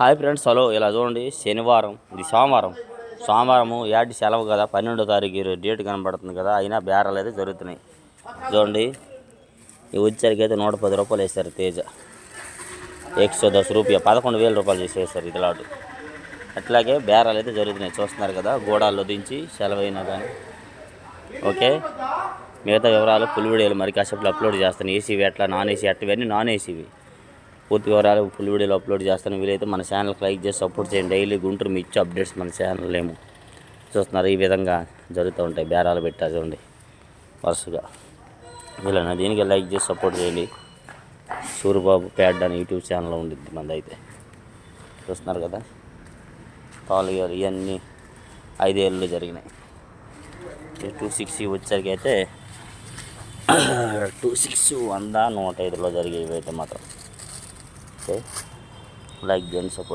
Hi friends hello. ఇలా చూడండి శనివారం ఇది సోమవారం. సోమవారము యాడ్ సెలవు కదా పన్నెండో తారీఖు డేట్ కనబడుతుంది కదా అయినా బేరాలు అయితే జరుగుతున్నాయి. చూడండి ఇవి వచ్చేసరికి అయితే నూట పది రూపాయలు వేస్తారు తేజ. ఎక్సో దశ రూపాయ పదకొండు వేల రూపాయలు చేసేస్తారు ఇది లాటు. అట్లాగే బేరాలు అయితే జరుగుతున్నాయి చూస్తున్నారు కదా గోడాల్లో దించి సెలవైనా కానీ. ఓకే? మిగతా వివరాలు ఫుల్ వీడియోలు మరి కాసేపు అప్లోడ్ చేస్తాను. ఏసీవి ఎట్లా నాన్ ఏసీ అట్లా నాన్ ఏసీవి. పూర్తి వివరాలు ఫుల్ వీడియోలో అప్లోడ్ చేస్తాను. వీలైతే మన ఛానల్కి లైక్ చేసి సపోర్ట్ చేయండి. డైలీ గుంటూరు మీ ఇచ్చే అప్డేట్స్ మన ఛానల్ ఏమో చూస్తున్నారు. ఈ విధంగా జరుగుతూ ఉంటాయి. బేరాలు పెట్టా చూడండి వరుసగా. వీళ్ళని దీనికి లైక్ చేసి సపోర్ట్ చేయండి. సూర్యబాబు ప్యాడ్ అని యూట్యూబ్ ఛానల్ ఉండిద్ది మంది అయితే చూస్తున్నారు కదా? పాలుగారు ఇవన్నీ ఐదేళ్ళు జరిగినాయి. టూ సిక్స్ వచ్చేసరికి అయితే టూ సిక్స్ వంద నూట ఐదులో జరిగేవి అయితే మాత్రం. ఓకే లైక్ చేయండి సపోర్ట్